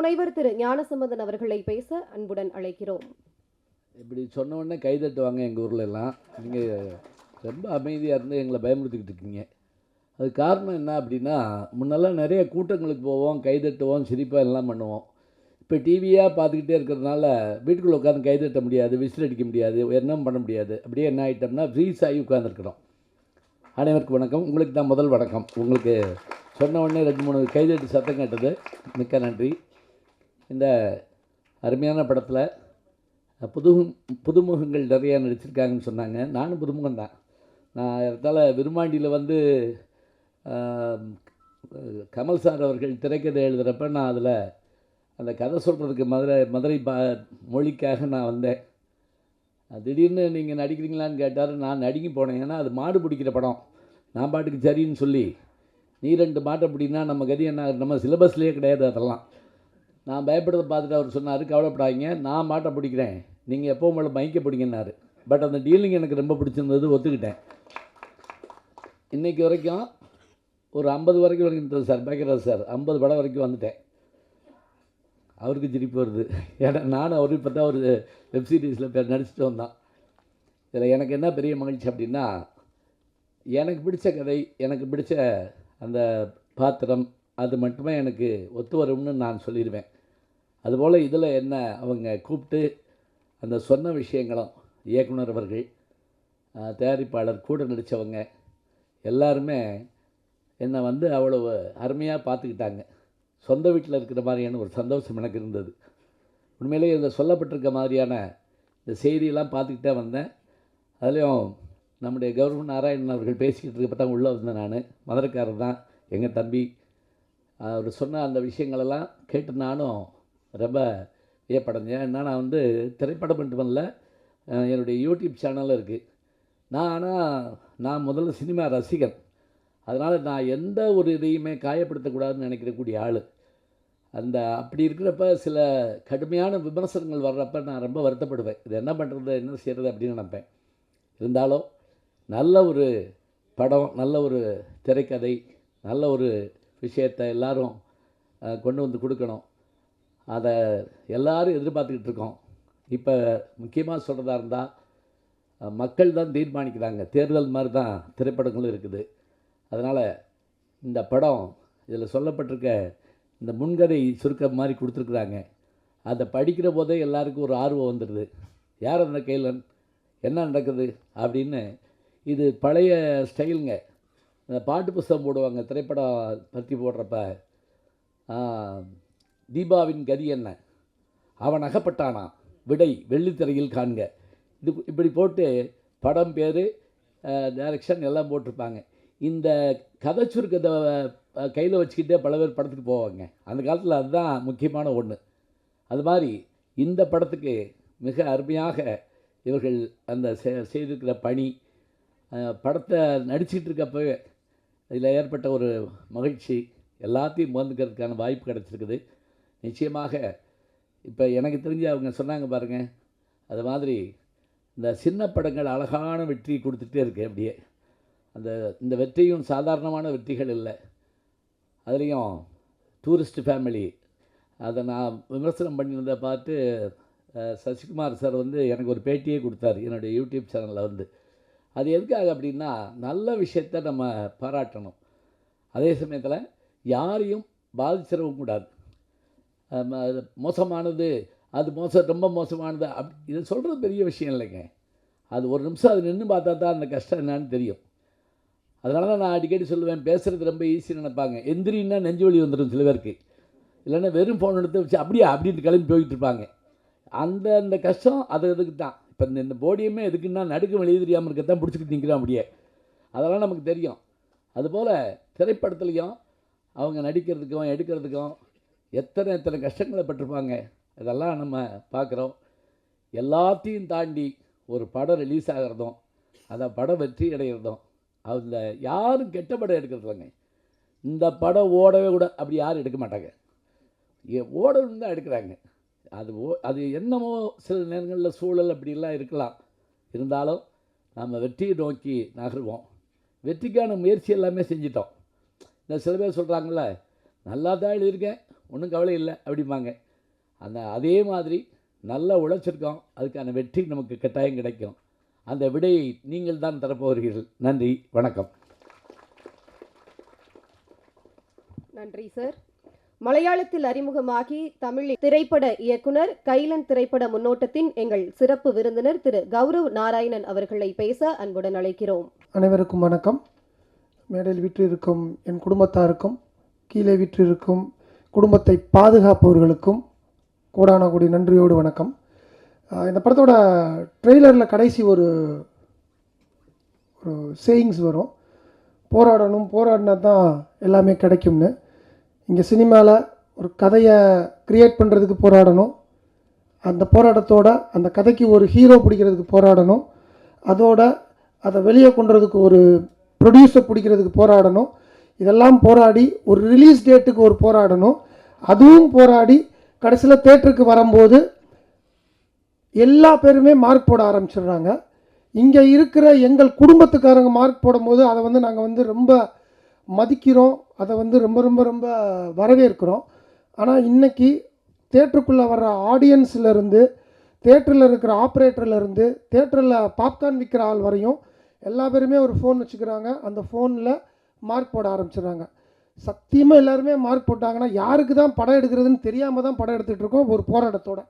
முனைவர் திரு ஞானசம்பந்தன் அவர்களை பேச அன்புடன் அழைக்கிறோம். இப்படி சொன்ன உடனே கை தட்டுவாங்க எங்கள் ஊரில் எல்லாம். நீங்கள் ரொம்ப அமைதியாக இருந்து எங்களை பயமுறுத்திக்கிட்டு இருக்கீங்க. அது காரணம் என்ன அப்படின்னா முன்னெல்லாம் நிறைய கூட்டங்களுக்கு போவோம் கை தட்டுவோம் சிரிப்பாக எல்லாம் பண்ணுவோம். இப்போ டிவியாக பார்த்துக்கிட்டே இருக்கிறதுனால வீட்டுக்குள்ளே உட்காந்து கை தட்ட முடியாது விசில் அடிக்க முடியாது என்ன பண்ண முடியாது. அப்படியே என்ன ஆகிட்டோம்னா ஃப்ரீஸ் ஆகி உட்காந்துருக்கிறோம் அனைவருக்கும் வணக்கம். உங்களுக்கு தான் முதல் வணக்கம். உங்களுக்கு சொன்ன உடனே ரெண்டு மூணு கைதட்டு சத்தம் கேட்டது. மிக்க நன்றி. இந்த அருமையான படத்தில் புது புதுமுகங்கள் நிறையா நடிச்சிருக்காங்கன்னு சொன்னாங்க. நானும் புதுமுகம் தான் நான் இடத்தால விருமாண்டியில் வந்து கமல் சார் அவர்கள் திரைக்கதை எழுதுகிறப்ப நான் அதில் அந்த கதை சொல்கிறதுக்கு மதுரை மதுரை பா மொழிக்காக நான் வந்தேன். திடீர்னு நீங்கள் நடிக்கிறீங்களான்னு கேட்டார். நான் நடிக்கி போனேன். ஏன்னா அது மாடு பிடிக்கிற படம். நான் பாட்டுக்கு சரின்னு சொல்லி நீ ரெண்டு மாட்டை பிடினா நம்ம கதி என்ன நம்ம சிலபஸ்லேயே கிடையாது அதெல்லாம். நான் பயப்படுறத பார்த்துட்டு அவர் சொன்னார் கவலைப்படாதீங்க நான் மாட்டை பிடிக்கிறேன். நீங்கள் எப்போ உங்களை மைக்க பிடிங்கன்னாரு. பட் அந்த டீலிங் எனக்கு ரொம்ப பிடிச்சிருந்தது ஒத்துக்கிட்டேன். இன்றைக்கி வரைக்கும் ஒரு ஐம்பது வரைக்கும் வரைக்கும் சார் பேக்கராஜ் சார். ஐம்பது படம் வரைக்கும் வந்துட்டேன். அவருக்கு சிரிப்பு வருது. ஏன்னா நானும் அவரு இப்போ தான் ஒரு வெப்சீரிஸில் பேர் நடிச்சுட்டு வந்தான் இதில் எனக்கு என்ன பெரிய மகிழ்ச்சி அப்படின்னா எனக்கு பிடிச்ச கதை எனக்கு பிடிச்ச அந்த பாத்திரம் அது மட்டுமே எனக்கு ஒத்து வரும்னு நான் சொல்லிடுவேன். அதுபோல் இதில் என்ன அவங்க கூப்பிட்டு அந்த சொன்ன விஷயங்களும் இயக்குனர் அவர்கள் தயாரிப்பாளர் கூட நடித்தவங்க எல்லாருமே என்னை வந்து அவ்வளவு அருமையாக பார்த்துக்கிட்டாங்க. சொந்த வீட்டில் இருக்கிற மாதிரியான ஒரு சந்தோஷம் எனக்கு இருந்தது. உண்மையிலேயே இதில் சொல்லப்பட்டிருக்க மாதிரியான இந்த செய்தியெல்லாம் பார்த்துக்கிட்டே வந்தேன். அதுலேயும் நம்முடைய கௌரவ நாராயணன் அவர்கள் பேசிக்கிட்டு இருக்கப்ப தான் உள்ளே வந்தேன் நான். மதுரைக்காரர் தான் எங்கள் தம்பி. அவர் சொன்ன அந்த விஷயங்களெல்லாம் கேட்டு நானும் ரொம்ப வியப்படைஞ்சேன். ஏன்னா நான் வந்து திரைப்படம் மட்டும் இல்லை என்னுடைய யூடியூப் சேனலும் இருக்குது நான் ஆனால் நான் முதல்ல சினிமா ரசிகன். அதனால் நான் எந்த ஒரு இதையுமே காயப்படுத்தக்கூடாதுன்னு நினைக்கிறக்கூடிய ஆள். அந்த அப்படி இருக்கிறப்ப சில கடுமையான விமர்சனங்கள் வர்றப்ப நான் ரொம்ப வருத்தப்படுவேன். இது என்ன பண்ணுறது என்ன செய்கிறது அப்படின்னு நினைப்பேன். இருந்தாலும் நல்ல ஒரு படம் நல்ல ஒரு திரைக்கதை நல்ல ஒரு விஷயத்தை எல்லாரும் கொண்டு வந்து கொடுக்கணும். அதை எல்லோரும் எதிர்பார்த்துக்கிட்டு இருக்கோம். இப்போ முக்கியமாக சொல்கிறதா இருந்தால் மக்கள் தான் தீர்மானிக்கிறாங்க. தேர்தல் மாதிரி தான் திரைப்படங்களும் இருக்குது. அதனால் இந்த படம் இதில் சொல்லப்பட்டிருக்க இந்த முன்கதை சுருக்கம் மாதிரி கொடுத்துருக்குறாங்க. அதை படிக்கிற போதே எல்லாருக்கும் ஒரு ஆர்வம் வந்துடுது யார் அந்த கைலன் என்ன நடக்குது? அப்படின்னு இது பழைய ஸ்டைலுங்க. இந்த பாட்டு புஸ்தகம் போடுவாங்க திரைப்படம் பற்றி போடுறப்ப. தீபாவின் கதி என்ன? அவன் அகப்பட்டானா? விடை வெள்ளித்திரையில் காண்க. இது இப்படி போட்டு படம் பேர் டைரக்ஷன் எல்லாம் போட்டிருப்பாங்க. இந்த கதை சுருக்கத்தை கையில் வச்சுக்கிட்டே பல பேர் படத்துக்கு போவாங்க. அந்த காலத்தில் அதுதான் முக்கியமான ஒன்று அது மாதிரி இந்த படத்துக்கு மிக அருமையாக இவர்கள் அந்த செ- செய்திருக்கிற பணி படத்தை நடிச்சிட்டு இருக்கப்பவே இதில் ஏற்பட்ட ஒரு மகிழ்ச்சி எல்லாத்தையும் முகந்துக்கிறதுக்கான வாய்ப்பு கிடச்சிருக்குது. நிச்சயமாக இப்போ எனக்கு தெரிஞ்சு அவங்க சொன்னாங்க பாருங்கள் அது மாதிரி இந்த சின்ன படங்கள் அழகான வெற்றி கொடுத்துட்டே இருக்கு அப்படியே. அந்த இந்த வெற்றியும் சாதாரணமான வெற்றிகள் இல்லை. அதுலேயும் டூரிஸ்ட் ஃபேமிலி அதை நான் விமர்சனம் பண்ணியிருந்ததை பார்த்து சசிகுமார் சார் வந்து எனக்கு ஒரு பேட்டியே கொடுத்தாரு என்னுடைய யூடியூப் சேனலில் வந்து. அது எதுக்காக அப்படின்னா நல்ல விஷயத்தை நம்ம பாராட்டணும். அதே சமயத்தில் யாரையும் பாதிச்சிடவும் கூடாது. மோசமானது அது மோசம் ரொம்ப மோசமானது அப் இதை சொல்கிறது பெரிய விஷயம் இல்லைங்க. அது ஒரு நிமிஷம் அது நின்று பார்த்தா தான் அந்த கஷ்டம் என்னன்னு தெரியும். அதனால தான் நான் அடிக்கடி சொல்லுவேன் பேசுகிறது ரொம்ப ஈஸின்னு நினைப்பாங்க. எந்திரின்னா நெஞ்சு வலி வந்துடும் சில பேருக்கு. இல்லைன்னா வெறும் ஃபோன் எடுத்து வச்சு அப்படியே அப்படின்னு கிளம்பி போயிட்டு இருப்பாங்க. அந்த அந்த கஷ்டம் அது இதுக்கு தான். இப்போ இந்த இந்த போடியமே எதுக்குன்னா நடுக்கு வெளியே தெரியாமல் இருக்க தான் பிடிச்சிக்கிட்டு நிற்கிறோம் அப்படியே. அதெல்லாம் நமக்கு தெரியும். அதுபோல் திரைப்படத்துலேயும் அவங்க நடிக்கிறதுக்கும் எடுக்கிறதுக்கும் எத்தனை எத்தனை கஷ்டங்களை பட்டிருப்பாங்க? இதெல்லாம் நம்ம பார்க்குறோம். எல்லாத்தையும் தாண்டி ஒரு படம் ரிலீஸ் ஆகிறதும் அந்த படம் வெற்றி அடைகிறதும் அதில் யாரும் கெட்ட படம் எடுக்கிறதில்லைங்க. இந்த படம் ஓடவே கூட அப்படி யாரும் எடுக்க மாட்டாங்க. ஏ- ஓடணும்னு தான் எடுக்கிறாங்க. அது ஓ அது என்னமோ சில நேரங்களில் சூழல் அப்படிலாம் இருக்கலாம். இருந்தாலும் நம்ம வெற்றியை நோக்கி நகருவோம். வெற்றிக்கான முயற்சி எல்லாமே செஞ்சிட்டோம். இந்த சில பேர் சொல்கிறாங்கள நல்லா தான் எழுதியிருக்கேன் ஒன்றும் கவலை இல்லை அப்படிம்பாங்க. அந்த அதே மாதிரி நல்லா உழைச்சிருக்கோம் அதுக்கான வெற்றி நமக்கு கட்டாயம் கிடைக்கும். அந்த விடையை நீங்கள் தான் தரப்போகிறீர்கள். நன்றி வணக்கம். நன்றி சார். மலையாளத்தில் அறிமுகமாகி தமிழில் திரைப்பட இயக்குனர் கைலன் திரைப்பட முன்னோட்டத்தின் எங்கள் சிறப்பு விருந்தினர் திரு கௌரவ் நாராயணன் அவர்களை பேச அன்புடன் அழைக்கிறோம். அனைவருக்கும் வணக்கம். மேடையில் விற்றிருக்கும் என் குடும்பத்தாருக்கும் கீழே விற்றிருக்கும் குடும்பத்தை பாதுகாப்பவர்களுக்கும் கோடான கோடி நன்றியோடு வணக்கம். இந்த படத்தோட ட்ரெய்லரில் கடைசி ஒரு ஒரு சேயிங்ஸ் வரும். போராடணும் போராடினா தான் எல்லாமே கிடைக்கும்னு. இங்கே சினிமாவில் ஒரு கதையை க்ரியேட் பண்ணுறதுக்கு போராடணும். அந்த போராட்டத்தோட அந்த கதைக்கு ஒரு ஹீரோ பிடிக்கிறதுக்கு போராடணும். அதோட அதை வெளியே கொண்டுறதுக்கு ஒரு ப்ரொடியூசர் பிடிக்கிறதுக்கு போராடணும். இதெல்லாம் போராடி ஒரு ரிலீஸ் டேட்டுக்கு ஒரு போராடணும். அதுவும் போராடி கடைசியில் தேட்டருக்கு வரும்போது எல்லா பேருமே மார்க் போட ஆரம்பிச்சிடுறாங்க. இங்கே இருக்கிற எங்கள் குடும்பத்துக்காரங்க மார்க் போடும்போது அதை வந்து நாங்கள் வந்து ரொம்ப மதிக்கிறோம். அதை வந்து ரொம்ப ரொம்ப ரொம்ப வரவேற்கிறோம். ஆனால் இன்றைக்கி தேட்டருக்குள்ளே வர்ற ஆடியன்ஸ்லேருந்து தேட்டரில் இருக்கிற ஆப்ரேட்டர்லேருந்து தேட்டரில் பாப்கார்ன் விற்கிற ஆள் வரையும் எல்லா பேருமே ஒரு ஃபோன் வச்சுக்கிறாங்க. அந்த ஃபோனில் மார்க் போட ஆரம்பிச்சிடுறாங்க. சத்தியமாக எல்லாருமே மார்க் போட்டாங்கன்னா யாருக்கு தான் படம் எடுக்கிறதுன்னு தெரியாமல் தான் படம் எடுத்துகிட்டு இருக்கோம்? ஒரு போராட்டத்தோட.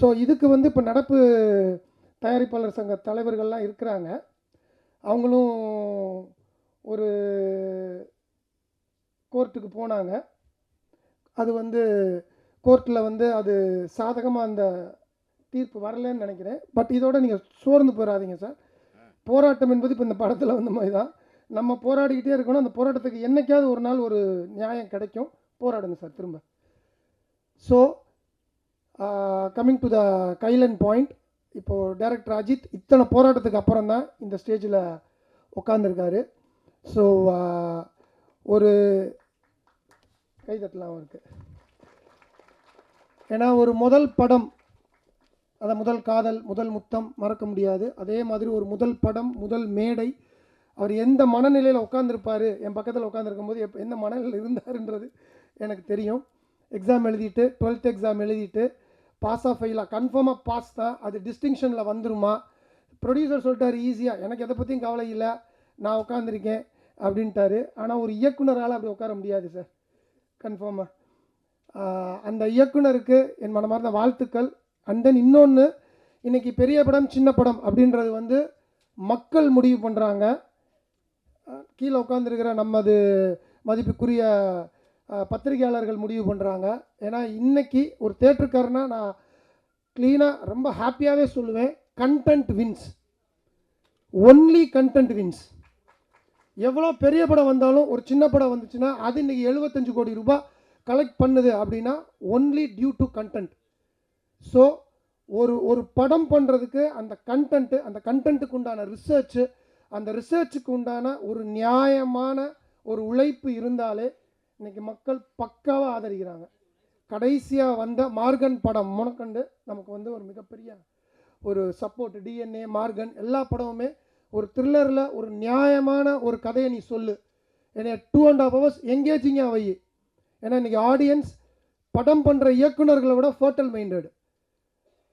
ஸோ இதுக்கு வந்து இப்போ நடப்பு தயாரிப்பாளர் சங்க தலைவர்கள்லாம் இருக்கிறாங்க. அவங்களும் ஒரு கோர்ட்டுக்கு போனாங்க. அது வந்து கோர்ட்டில் வந்து அது சாதகமாக அந்த தீர்ப்பு வரலன்னு நினைக்கிறேன். பட் இதோட நீங்கள் சோர்ந்து போயிடாதீங்க சார். போராட்டம் என்பது இப்போ இந்த படத்தில் வந்த மாதிரி தான் நம்ம போராடிக்கிட்டே இருக்கணும். அந்த போராட்டத்துக்கு என்னைக்காவது ஒரு நாள் ஒரு நியாயம் கிடைக்கும். போராடுங்க சார் திரும்ப. ஸோ கம்மிங் டு த கைலன் பாயிண்ட் இப்போது டேரக்டர் அஜித் இத்தனை போராட்டத்துக்கு அப்புறம் தான் இந்த ஸ்டேஜில் உட்காந்துருக்காரு ஸோ uh, ஒரு கைதட்டலாம் அவருக்கு. ஏன்னா ஒரு முதல் படம் அதை முதல் காதல் முதல் முத்தம் மறக்க முடியாது. அதே மாதிரி ஒரு முதல் படம் முதல் மேடை அவர் எந்த மனநிலையில் உட்காந்துருப்பார் என் பக்கத்தில் உட்காந்துருக்கும் போது எப்போ எந்த மனநிலையில் இருந்தாருன்றது எனக்கு தெரியும். எக்ஸாம் எழுதிட்டு டுவெல்த் எக்ஸாம் எழுதிட்டு பாஸ் ஆஃப் ஃபெயிலாக கன்ஃபார்மாக பாஸ் தான் அது டிஸ்டிங்ஷனில் வந்துருமா? ப்ரொடியூசர் சொல்லிட்டார் ஈஸியாக எனக்கு எதை பற்றியும் கவலை இல்லை. நான் உட்காந்துருக்கேன் அப்படின்ட்டாரு. ஆனால் ஒரு இயக்குனரால் அப்படி உட்கார முடியாது சார் கன்ஃபார்மாக அந்த இயக்குனருக்கு என் மனமார்ந்த வாழ்த்துக்கள். அண்ட் தென் இன்னொன்று இன்றைக்கி பெரிய படம் சின்ன படம் அப்படின்றது வந்து மக்கள் முடிவு பண்ணுறாங்க கீழே உட்காந்துருக்கிற நமது மதிப்புக்குரிய பத்திரிகையாளர்கள் முடிவு பண்ணுறாங்க ஏன்னா இன்றைக்கி ஒரு தேட்டருக்காரனா நான் க்ளீனாக ரொம்ப ஹாப்பியாகவே சொல்லுவேன். Content wins only content wins எவ்வளோ பெரிய படம் வந்தாலும் ஒரு சின்ன படம் வந்துச்சுன்னா அது இன்றைக்கி எழுபத்தஞ்சு கோடி ரூபாய் கலெக்ட் பண்ணுது அப்படின்னா only due to content so ஒரு ஒரு படம் பண்ணுறதுக்கு அந்த கண்டென்ட்டு அந்த கண்டென்ட்டுக்கு உண்டான ரிசர்ச்சு அந்த ரிசர்ச்சுக்கு உண்டான ஒரு நியாயமான ஒரு உழைப்பு இருந்தாலே இன்னைக்கு மக்கள் பக்காவாக ஆதரிக்கிறாங்க. கடைசியாக வந்த மார்கன் படம் முனக்கண்டு நமக்கு வந்து ஒரு மிகப்பெரிய ஒரு சப்போர்ட் டிஎன்ஏ மார்கன் எல்லா படமுமே ஒரு த்ரில்லரில் ஒரு நியாயமான ஒரு கதையை நீ சொல்லு. ஏன்னா டூ அண்ட் ஆஃப் ஹவர்ஸ் எங்கேஜிங்காக வை. ஏன்னா இன்றைக்கி ஆடியன்ஸ் படம் பண்ணுற இயக்குனர்களை விட ஃபர்டல் மைண்டட்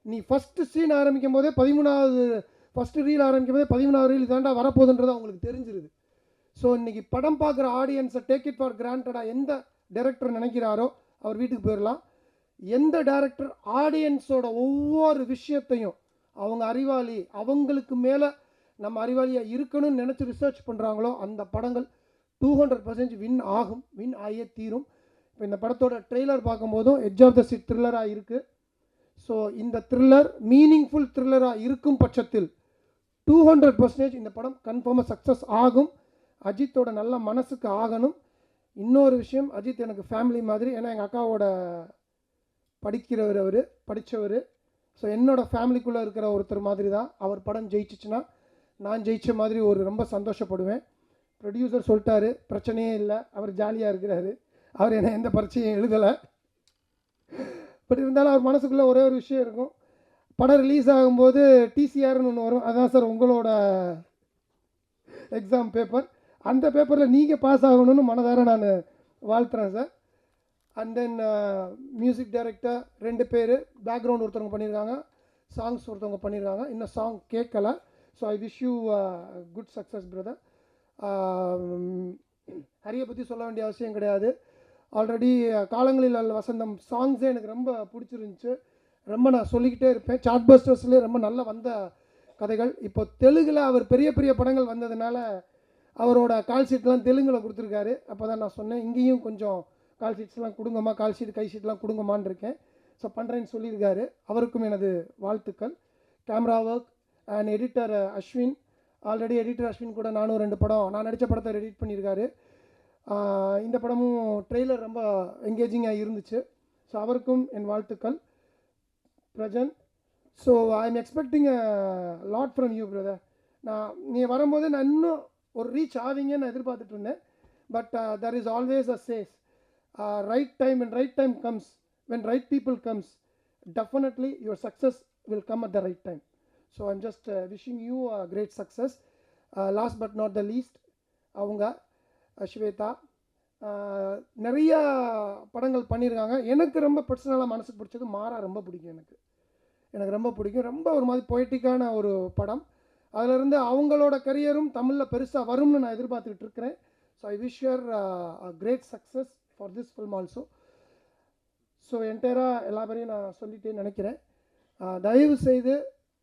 நீ ஃபஸ்ட்டு சீன் ஆரம்பிக்கும் போதே பதிமூணாவது ஃபஸ்ட்டு ரீல் ஆரம்பிக்கும் போதே பதிமூணாவது ரீல் தாண்டா வரப்போகுதுன்றது அவங்களுக்கு தெரிஞ்சிருது. ஸோ இன்றைக்கி படம் பார்க்குற ஆடியன்ஸை டேக் இட் ஃபார் கிராண்டடாக எந்த டைரக்டர் நினைக்கிறாரோ அவர் வீட்டுக்கு போயிடலாம் எந்த டேரக்டர் ஆடியன்ஸோட ஒவ்வொரு விஷயத்தையும் அவங்க அறிவாளி அவங்களுக்கு மேலே நம்ம அறிவாளியாக இருக்கணும்னு நினச்சி ரிசர்ச் பண்ணுறாங்களோ அந்த படங்கள் டூ ஹண்ட்ரட் பர்சன்ட் வின் ஆகும் வின் ஆகியே தீரும். இப்போ இந்த படத்தோட ட்ரெய்லர் பார்க்கும்போதும் எட்ஜ் ஆஃப் த சிட் த்ரில்லராக இருக்குது ஸோ இந்த த்ரில்லர் மீனிங்ஃபுல் த்ரில்லராக இருக்கும் பட்சத்தில் டூ ஹண்ட்ரட் பர்சன்டேஜ் இந்த படம் கன்ஃபார்மாக சக்ஸஸ் ஆகும். அஜித்தோட நல்ல மனசுக்கு ஆகணும். இன்னொரு விஷயம் அஜித் எனக்கு ஃபேமிலி மாதிரி ஏன்னா எங்கள் அக்காவோட படிக்கிறவர் அவர் படித்தவர் ஸோ என்னோடய ஃபேமிலிக்குள்ளே இருக்கிற ஒருத்தர் மாதிரி தான் அவர் படம் ஜெயிச்சிச்சுன்னா நான் ஜெயிச்ச மாதிரி ஒரு ரொம்ப சந்தோஷப்படுவேன். ப்ரொடியூசர் சொல்லிட்டாரு பிரச்சனையே இல்லை அவர் ஜாலியாக இருக்கிறாரு. அவர் என்ன எந்த பரீட்சையும் எழுதலை. பட் இருந்தாலும் அவர் மனசுக்குள்ளே ஒரே ஒரு விஷயம் இருக்கும். படம் ரிலீஸ் ஆகும்போது டிசிஆர்னு ஒன்று வரும். அதான் சார் உங்களோட எக்ஸாம் பேப்பர் அந்த பேப்பரில் நீங்கள் பாஸ் ஆகணும்னு மனதார நான் வாழ்த்துறேன் sir and then music director ரெண்டு பேர் பேக்ரவுண்ட் ஒருத்தவங்க பண்ணியிருக்காங்க சாங்ஸ் ஒருத்தவங்க பண்ணியிருக்காங்க இன்னும் சாங் கேட்கல. So I wish you good success brother ஹரியை பற்றி சொல்ல வேண்டிய அவசியம் கிடையாது. ஆல்ரெடி காலங்களில் அல்ல வசந்தம். சாங்ஸே எனக்கு ரொம்ப பிடிச்சிருந்துச்சு. ரொம்ப நான் சொல்லிக்கிட்டே இருப்பேன். சாட் பஸ்டர்ஸ்லேயே ரொம்ப நல்லா வந்த கதைகள். இப்போ தெலுங்கில் அவர் பெரிய பெரிய படங்கள் வந்ததுனால அவரோட கால் ஷீட்லாம் தெலுங்கில் கொடுத்துருக்காரு. அப்போ தான் நான் சொன்னேன் இங்கேயும் கொஞ்சம் கால் ஷீட்ஸ்லாம் கொடுங்கம்மா. கால் ஷீட் கை ஷீட்லாம் கொடுங்கம்மான்னு இருக்கேன். ஸோ பண்ணுறேன்னு சொல்லியிருக்காரு. அவருக்கும் எனது வாழ்த்துக்கள். Camera work and editor Ashwin. Already editor Ashwin கூட நானும் ரெண்டு படம் நான் நடித்த படத்தை எடிட் பண்ணியிருக்காரு. இந்த படமும் ட்ரெய்லர் ரொம்ப என்கேஜிங்காக இருந்துச்சு. ஸோ அவருக்கும் என் வாழ்த்துக்கள். Prajan so I am expecting lot from you brother நான் நீ வரும்போது நான் இன்னும் ஒரு ரீச் ஆவீங்கன்னு நான் எதிர்பார்த்துட்டு இருந்தேன். But there is always a chase right time and right time comes when right people comes definitely your success will come at the right time so I'm just wishing you a great success last but not the least அவங்க ஸ்வேதா நிறைய படங்கள் பண்ணியிருக்காங்க. எனக்கு ரொம்ப பர்சனலாக மனசுக்கு பிடிச்சது மாறா ரொம்ப பிடிக்கும் எனக்கு. எனக்கு ரொம்ப பிடிக்கும். ரொம்ப ஒரு மாதிரி பொய்ட்டிக்கான ஒரு படம். அதிலிருந்து அவங்களோட கரியரும் தமிழில் பெருசாக வரும்னு நான் எதிர்பார்த்துக்கிட்டு இருக்கிறேன். So I wish your great success for this film also so என்டையராக எல்லா பேரையும் நான் சொல்லிட்டேன்னு நினைக்கிறேன். தயவு செய்து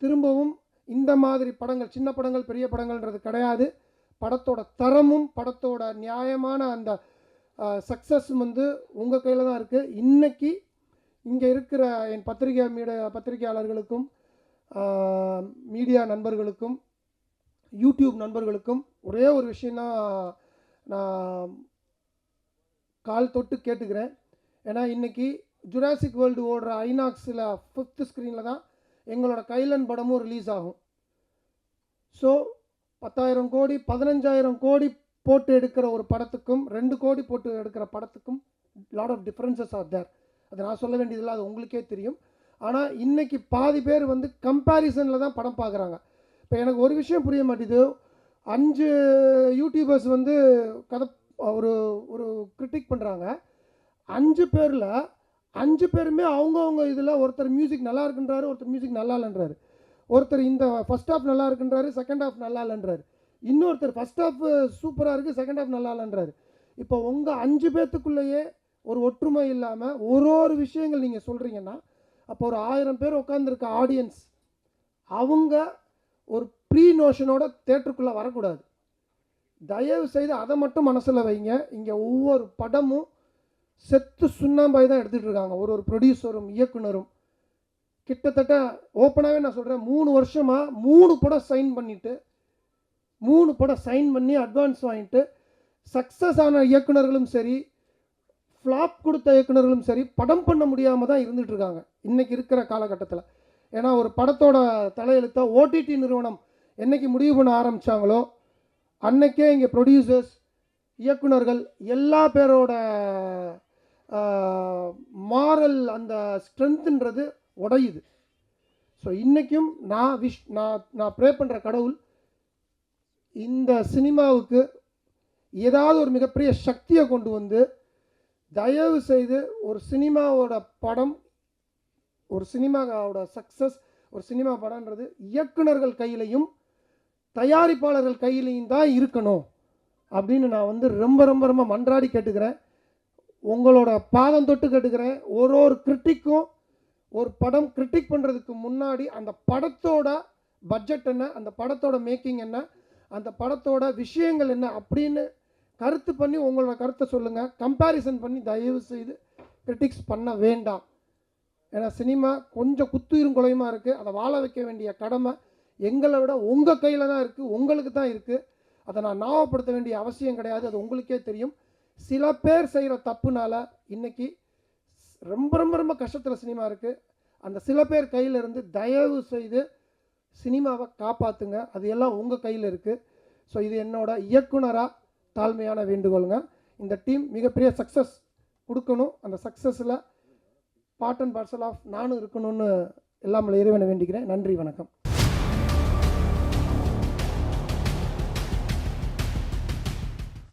திரும்பவும் இந்த மாதிரி படங்கள் சின்ன படங்கள் பெரிய படங்கள்ன்றது கிடையாது. படத்தோட தரமும் படத்தோட நியாயமான அந்த சக்ஸஸும் வந்து உங்கள் கையில் தான் இருக்குது இன்றைக்கி இங்கே இருக்கிற என் பத்திரிகை மீட பத்திரிகையாளர்களுக்கும் மீடியா நண்பர்களுக்கும் யூடியூப் நண்பர்களுக்கும் ஒரே ஒரு விஷயந்தான் நான் கால் தொட்டு கேட்டுக்கிறேன். ஏன்னா இன்றைக்கி ஜுராசிக் வேர்ல்டு ஓடுற ஐநாக்ஸில் ஃபிஃப்த் ஸ்க்ரீனில் தான் எங்களோட கைலன் படமும் ரிலீஸ் ஆகும். ஸோ பத்தாயிரம் கோடி பதினஞ்சாயிரம் கோடி போட்டு எடுக்கிற ஒரு படத்துக்கும் ரெண்டு கோடி போட்டு எடுக்கிற படத்துக்கும் lot of differences are there அது நான் சொல்ல வேண்டியதில்லை அது உங்களுக்கே தெரியும். ஆனால் இன்றைக்கி பாதி பேர் வந்து கம்பேரிசனில் தான் படம் பார்க்குறாங்க. இப்போ எனக்கு ஒரு விஷயம் புரிய மாட்டேது. அஞ்சு யூடியூபர்ஸ் வந்து கதை ஒரு ஒரு கிரிட்டிக் பண்ணுறாங்க அஞ்சு பேரில் அஞ்சு பேருமே அவங்கவுங்க இதில் ஒருத்தர் மியூசிக் நல்லா இருக்குன்றாரு ஒருத்தர் மியூசிக் நல்லா இல்லைன்றாரு. ஒருத்தர் இந்த ஃபர்ஸ்ட் ஹாஃப் நல்லா இருக்குன்றாரு செகண்ட் ஹாஃப் நல்லா இல்லைன்றாரு. இன்னொருத்தர் ஃபஸ்ட் ஹாஃப் சூப்பராக இருக்குது செகண்ட் ஹாஃப் நல்லா இல்லைன்றாரு. இப்போ உங்கள் அஞ்சு பேர்த்துக்குள்ளேயே ஒரு ஒற்றுமை இல்லாமல் ஒரு ஒரு விஷயங்கள் நீங்கள் சொல்கிறீங்கன்னா அப்போ ஒரு ஆயிரம் பேர் உட்காந்துருக்க ஆடியன்ஸ் அவங்க ஒரு ப்ரீ நோஷனோட தேட்டருக்குள்ளே வரக்கூடாது. தயவு செய்து அதை மட்டும் மனசில் வைங்க. இங்கே ஒவ்வொரு படமும் செத்து சுண்ணாம்பாய் தான் எடுத்துகிட்டு இருக்காங்க. ஒரு ஒரு ப்ரொடியூசரும் இயக்குனரும். கிட்டத்தட்ட ஓப்பனாகவே நான் சொல்கிறேன் மூணு வருஷமாக மூணு படம் சைன் பண்ணிவிட்டு மூணு படம் சைன் பண்ணி அட்வான்ஸ் வாங்கிட்டு சக்ஸஸ் ஆன இயக்குனர்களும் சரி ஃப்ளாப் கொடுத்த இயக்குனர்களும் சரி படம் பண்ண முடியாமல் தான் இருந்துகிட்ருக்காங்க இன்றைக்கி இருக்கிற காலகட்டத்தில். ஏன்னா ஒரு படத்தோட தலையெழுத்தை ஓடிடி நிறுவனம் என்னைக்கு முடிவு பண்ண ஆரம்பித்தாங்களோ அன்னைக்கே இங்கே ப்ரொடியூசர்ஸ் இயக்குனர்கள் எல்லா பேரோட மாரல் அந்த ஸ்ட்ரென்த்துன்றது உடையுது. ஸோ இன்றைக்கும் நான் விஷ் நான் நான் ப்ரே பண்ணுற கடவுள் இந்த சினிமாவுக்கு ஏதாவது ஒரு மிகப்பெரிய சக்தியை கொண்டு வந்து தயவு செய்து ஒரு சினிமாவோட படம் ஒரு சினிமாவோட சக்ஸஸ் ஒரு சினிமா படம்ன்றது இயக்குனர்கள் கையிலையும் தயாரிப்பாளர்கள் கையிலையும் தான் இருக்கணும் அப்படின்னு நான் வந்து ரொம்ப ரொம்ப ரொம்ப மன்றாடி கேட்டுக்கிறேன். உங்களோட பாதம் தொட்டு கேட்டுக்கிறேன். ஒரு ஒரு கிரிட்டிக்கும் ஒரு படம் கிரிட்டிக் பண்ணுறதுக்கு முன்னாடி அந்த படத்தோட பட்ஜெட் என்ன அந்த படத்தோட மேக்கிங் என்ன அந்த படத்தோட விஷயங்கள் என்ன அப்படின்னு கருத்து பண்ணி உங்களோட கருத்தை சொல்லுங்கள் கம்பேரிசன் பண்ணி தயவு செய்து கிரிட்டிக்ஸ் பண்ண வேண்டாம். ஏன்னா சினிமா கொஞ்சம் குத்துயிரும் குலையுமா இருக்குது அதை வாழ வைக்க வேண்டிய கடமை எங்களை விட உங்கள் கையில் தான் இருக்குது உங்களுக்கு தான் இருக்குது அதை நான் ஞாபகப்படுத்த வேண்டிய அவசியம் கிடையாது. அது உங்களுக்கே தெரியும். சில பேர் செய்கிற தப்புனால இன்றைக்கி ரொம்ப ரொம்ப ரொம்ப கஷ்டத்தில் சினிமா இருக்குது அந்த சில பேர் கையில் இருந்து தயவு செய்து சினிமாவை காப்பாற்றுங்க அது எல்லாம் உங்கள் கையில் இருக்குது ஸோ இது என்னோட இயக்குனராக தாழ்மையான வேண்டுகோளுங்க. இந்த டீம் மிகப்பெரிய சக்ஸஸ் கொடுக்கணும். அந்த சக்ஸஸில் பார்ட் அண்ட் பார்சல் ஆஃப் நானும் இருக்கணும்னு எல்லாம் இறைவனை வேண்டிக்கிறேன். நன்றி வணக்கம்.